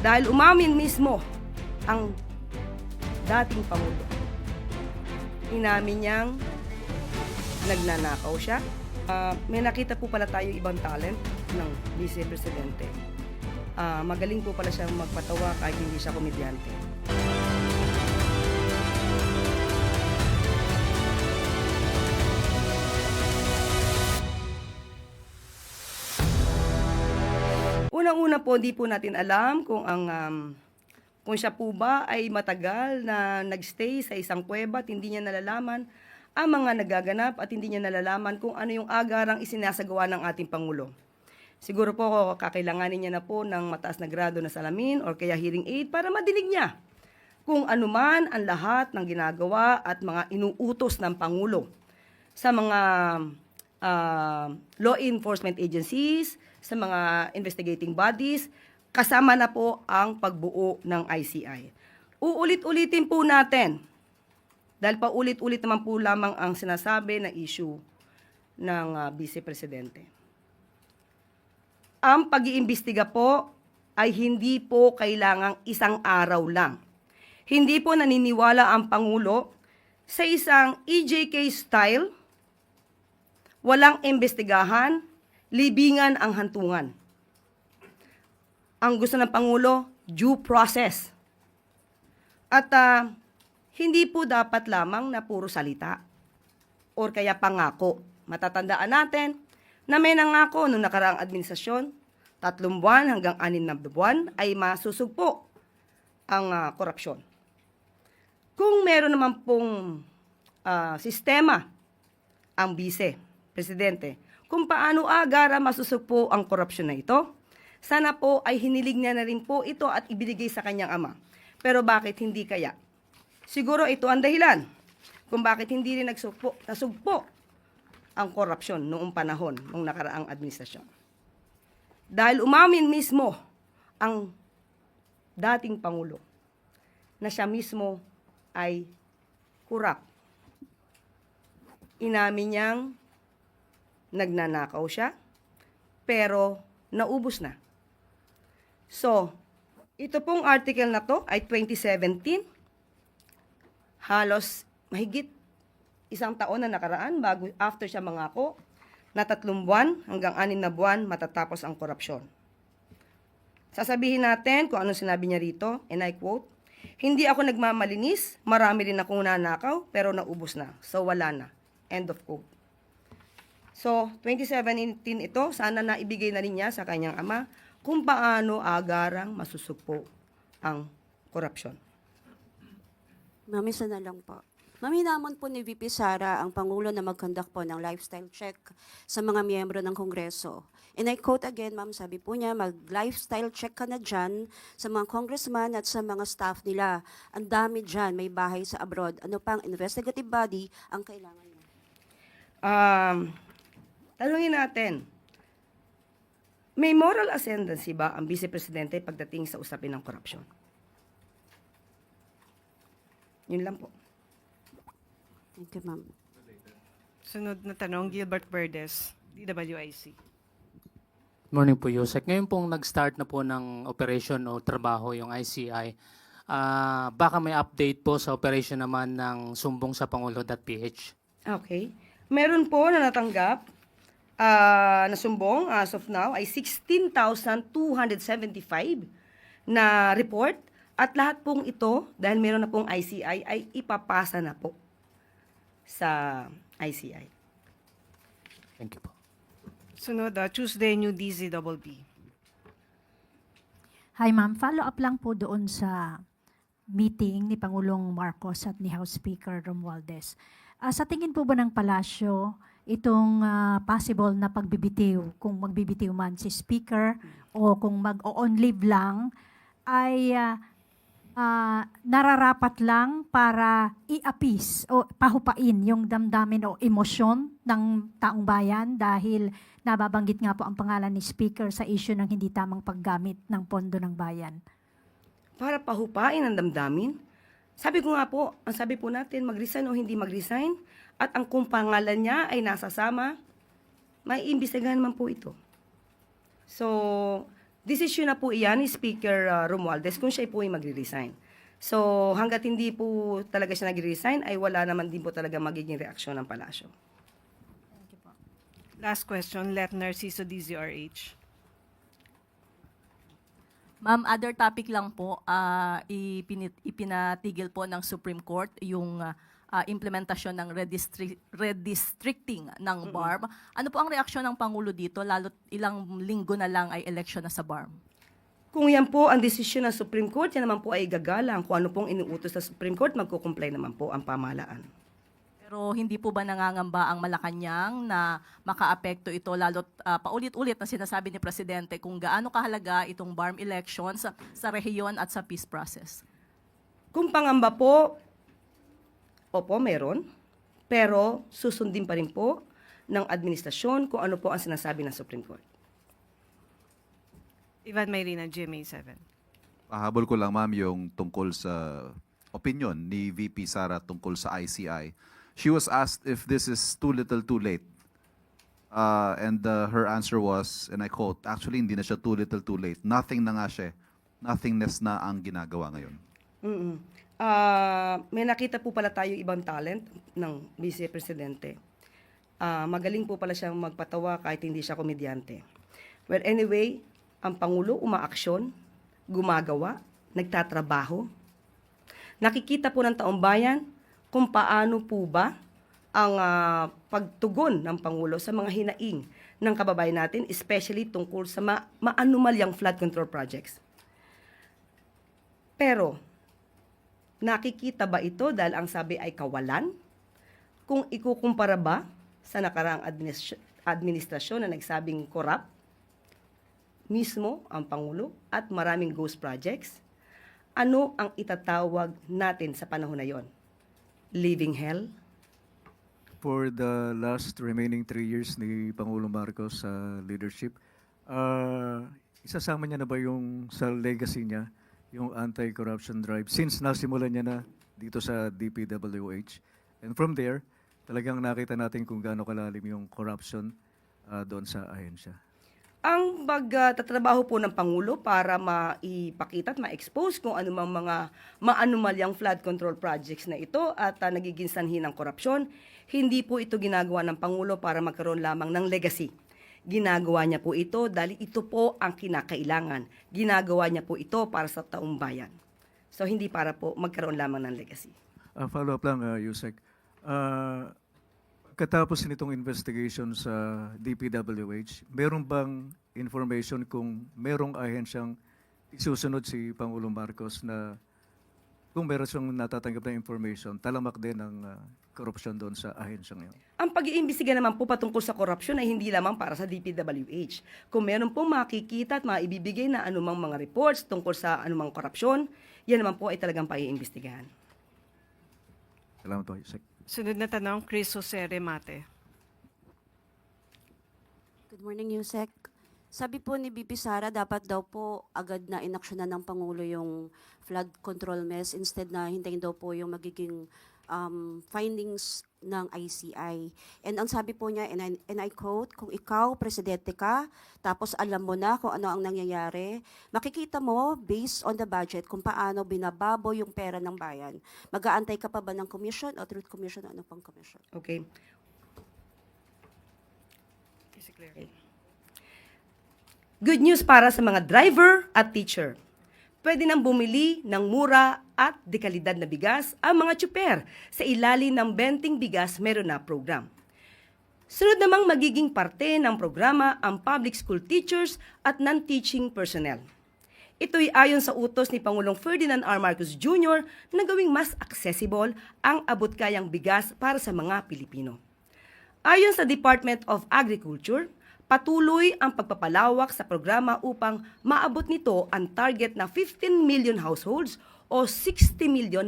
Dahil umamin mismo ang dating Pangulo. Inamin niyang nagnanakaw siya. Ah, may nakita po pala tayo ibang talent ng Vice Presidente. Ah, magaling po pala siyang magpatawa kahit hindi siya komedyante. Unang-una po, di po natin alam kung ang um, kung siya po ba ay matagal na nagstay sa isang kuweba at hindi niya nalalaman ang mga nagaganap at hindi niya nalalaman kung ano yung agarang isinasagawa ng ating Pangulo. Siguro po kakailanganin niya na po ng mataas na grado na salamin or kaya hearing aid para madinig niya kung anuman ang lahat ng ginagawa at mga inuutos ng Pangulo sa mga ah, law enforcement agencies, sa mga investigating bodies, kasama na po ang pagbuo ng ICI. Uulit-ulitin po natin, dahil paulit-ulit naman po lamang ang sinasabi na issue ng ah, Vice Presidente. Ang pag-iimbestiga po ay hindi po kailangang isang araw lang. Hindi po naniniwala ang Pangulo sa isang EJK style, walang imbestigahan, libingan ang hantungan. Ang gusto ng Pangulo, due process. At ah, hindi po dapat lamang na puro salita or kaya pangako. Matatandaan natin na may nangako noong nakaraang administrasyon, tatlong buwan hanggang anim na buwan ay masusugpo ang ah, korupsyon. Kung meron naman pong ah, sistema ang vice, presidente, kung paano agara masusugpo ang korupsyon na ito, sana po ay hinilig niya na rin po ito at ibinigay sa kanyang ama. Pero bakit hindi kaya? Siguro ito ang dahilan kung bakit hindi rin nagsugpo, nasugpo ang korupsyon noong panahon ng nakaraang administrasyon. Dahil umamin mismo ang dating Pangulo na siya mismo ay kurap. Inamin niyang nagnanakaw siya, pero naubos na. So, ito pong article na to ay 2017. Halos mahigit isang taon na nakaraan bago after siya mangako na tatlong buwan hanggang anin na buwan matatapos ang korupsyon. Sasabihin natin kung ano sinabi niya rito, and I quote, Hindi ako nagmamalinis, marami rin akong nanakaw, pero naubos na. So wala na. End of quote. So, 2017 ito, sana na ibigay na rin niya sa kanyang ama kung paano agarang masusugpo ang korupsyon. Ma'am, isa na lang po. Ma'am, hinamon po ni VP Sara ang Pangulo na mag-conduct po ng lifestyle check sa mga miyembro ng Kongreso. And I quote again, ma'am, sabi po niya, mag-lifestyle check ka na dyan sa mga congressman at sa mga staff nila. Ang dami dyan, may bahay sa abroad. Ano pang investigative body ang kailangan mo? Um, tanungin natin, may moral ascendancy ba ang Vice Presidente pagdating sa usapin ng korupsyon? Yun lang po. Thank you, ma'am. Sunod na tanong, Gilbert Verdes, DWIC. Morning po, Yusek. Ngayon pong nag-start na po ng operation o trabaho yung ICI. Ah, baka may update po sa operation naman ng sumbong sa Pangulo.ph. Okay. Meron po na natanggap ah, na sumbong as of now ay 16,275 na report at lahat pong ito, dahil meron na pong ICI, ay ipapasa na po sa ICI. Thank you po. Sunod, ah, Tuesday, New DZBB. Hi ma'am, follow up lang po doon sa meeting ni Pangulong Marcos at ni House Speaker Romualdez. Ah, sa tingin po ba ng palasyo itong ah, possible na pagbibitiw, kung magbibitiw man si Speaker o kung mag-on leave lang, ay ah, ah, nararapat lang para i-appease o pahupain yung damdamin o emosyon ng taong bayan dahil nababanggit nga po ang pangalan ni Speaker sa issue ng hindi tamang paggamit ng pondo ng bayan. Para pahupain ang damdamin. Sabi ko nga po, ang sabi po natin, mag-resign o hindi mag-resign, at ang kung pangalan niya ay nasasama, may imbestigahan man po ito. So, Desisyon na po iyan ni Speaker uh, Romualdez kung siya po ay magre-resign. So, hanggat hindi po talaga siya nagre-resign, ay wala naman din po talaga magiging reaksyon ng palasyo. Last question, Let Narciso DZRH. Ma'am, other topic lang po, ah, ipinit, ipinatigil po ng Supreme Court yung ah, ah, implementasyon ng redistri- redistricting ng BARM. Ano po ang reaksyon ng Pangulo dito, lalo't ilang linggo na lang ay election na sa BARM? Kung yan po ang desisyon ng Supreme Court, yan naman po ay gagalang. Kung ano pong inuutos sa Supreme Court, magkukumplay naman po ang pamahalaan. Pero hindi po ba nangangamba ang Malacanang na makaapekto ito lalo't ah, paulit-ulit na sinasabi ni Presidente kung gaano kahalaga itong BARM elections sa, sa rehiyon at sa peace process? Kung pangamba po, opo, meron. Pero susundin pa rin po ng administrasyon kung ano po ang sinasabi ng Supreme Court. Ivan Mayrina, GMA7. Pahabol ko lang ma'am yung tungkol sa opinion ni VP Sara tungkol sa ICI. She was asked if this is too little too late. Uh, and uh, her answer was, and I quote, actually hindi na siya too little too late. Nothing na nga siya. eh. Nothingness na ang ginagawa ngayon. mm Ah, may nakita po pala tayo ibang talent ng Vice Presidente. Ah, magaling po pala siyang magpatawa kahit hindi siya komedyante. Well, anyway, ang Pangulo umaaksyon, gumagawa, nagtatrabaho. Nakikita po ng taong bayan kung paano po ba ang ah, pagtugon ng Pangulo sa mga hinaing ng kababayan natin, especially tungkol sa ma- maanumalyang flood control projects. Pero, nakikita ba ito dahil ang sabi ay kawalan? Kung ikukumpara ba sa nakaraang administ- administrasyon na nagsabing corrupt, mismo ang Pangulo at maraming ghost projects, ano ang itatawag natin sa panahon na yon? Living hell? for the last remaining three years ni Pangulong Marcos sa leadership, uh, isasama niya na ba yung sa legacy niya, yung anti-corruption drive, since nasimulan niya na dito sa DPWH? And from there, talagang nakita natin kung gaano kalalim yung corruption uh, doon sa ahensya. Ang pagtatrabaho po ng Pangulo para maipakita at ma-expose kung anumang mga maanumalyang flood control projects na ito at ah, nagiging sanhi ng korupsyon, hindi po ito ginagawa ng Pangulo para magkaroon lamang ng legacy. Ginagawa niya po ito dahil ito po ang kinakailangan. Ginagawa niya po ito para sa taong bayan. So hindi para po magkaroon lamang ng legacy. Uh, follow up lang, uh, Yusek. Uh, katapos nitong investigation sa DPWH, meron bang information kung merong ahensyang isusunod si Pangulong Marcos na kung meron siyang natatanggap na information, talamak din ang uh, korupsyon doon sa ahensyang yun? Ang pag-iimbestiga naman po patungkol sa korupsyon ay hindi lamang para sa DPWH. Kung meron pong makikita at maibibigay na anumang mga reports tungkol sa anumang korupsyon, yan naman po ay talagang paiimbestigahan. Salamat po, Yusek. Sunod na tanong, Chris Jose Remate. Good morning, Yusek. Sabi po ni BP Sara, dapat daw po agad na inaksyonan ng Pangulo yung flood control mess instead na hintayin daw po yung magiging um, findings ng ICI. And ang sabi po niya, and I, and I quote, kung ikaw, presidente ka, tapos alam mo na kung ano ang nangyayari, makikita mo, based on the budget, kung paano binababo yung pera ng bayan. Mag-aantay ka pa ba ng commission o truth commission o ano pang commission? Okay? Clear? Good news para sa mga driver at teacher. Pwede nang bumili ng mura at dekalidad na bigas ang mga tsuper sa ilalim ng Benting Bigas Meron na program. Sunod namang magiging parte ng programa ang public school teachers at non-teaching personnel. Ito'y ayon sa utos ni Pangulong Ferdinand R. Marcos Jr. na gawing mas accessible ang abot-kayang bigas para sa mga Pilipino. Ayon sa Department of Agriculture, patuloy ang pagpapalawak sa programa upang maabot nito ang target na 15 million households o 60 million